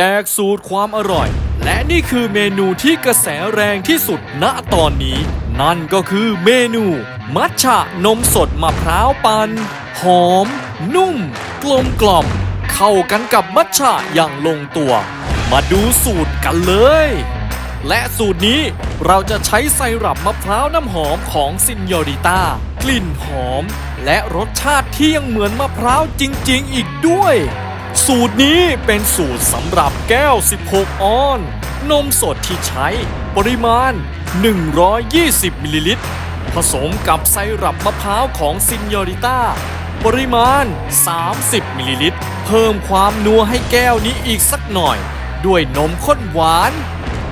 แจกสูตรความอร่อย และนี่คือเมนูที่กระแสแรงที่สุดณตอนนี้ นั่นก็คือเมนู มัทฉะนมสดมะพร้าวปัน่นหอม นุ่ม กลมกล่อม เข้ากันกับมัทฉะอย่างลงตัว มาดูสูตรกันเลย และสูตรนี้เราจะใช้ไซรัปมะพร้าวน้ำหอมของซินยอริต้ากลิ่นหอม และรสชาติที่ยังเหมือนมะพร้าวจริง ๆ อีกด้วย สูตรนี้เป็นสูตรสำหรับแก้ว 16 ออน นมสดที่ใช้ปริมาณ 120 มิลลิลิตร ผสมกับไซรัปมะพร้าวของซินยอริต้า ปริมาณ 30 มิลลิลิตร เพิ่มความนัวให้แก้วนี้อีกสักหน่อย ด้วยนมข้นหวาน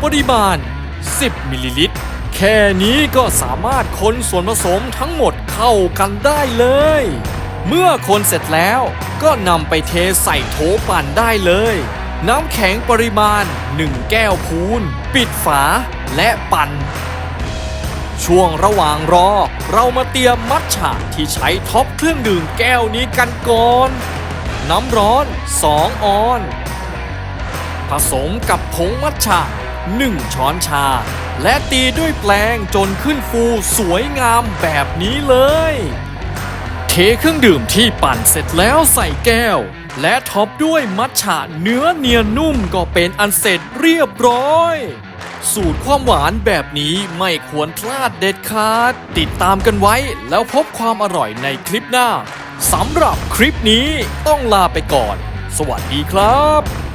ปริมาณ 10 มิลลิลิตร แค่นี้ก็สามารถคนส่วนผสมทั้งหมดเข้ากันได้เลย เมื่อคนเสร็จแล้ว ก็นำไปเทใส่โถปั่นได้เลย น้ำแข็งปริมาณ 1 แก้วพูน ปิดฝาและปั่น ช่วงระหว่างรอ เรามาเตรียมมัทฉะที่ใช้ท็อปเครื่องดื่มแก้วนี้กันก่อน น้ำร้อน 2 ออน ผสมกับผงมัทฉะ 1 ช้อนชา และตีด้วยแปลงจนขึ้นฟูสวยงามแบบนี้เลย เครื่องดื่มที่ปั่นเสร็จแล้วใส่แก้ว และท็อปด้วยมัทฉะเนื้อเนียนนุ่มก็เป็นอันเสร็จเรียบร้อย สูตรความหวานแบบนี้ไม่ควรพลาดเด็ดขาด ติดตามกันไว้แล้วพบความอร่อยในคลิปหน้าสำหรับคลิปนี้ต้องลาไปก่อน สวัสดีครับ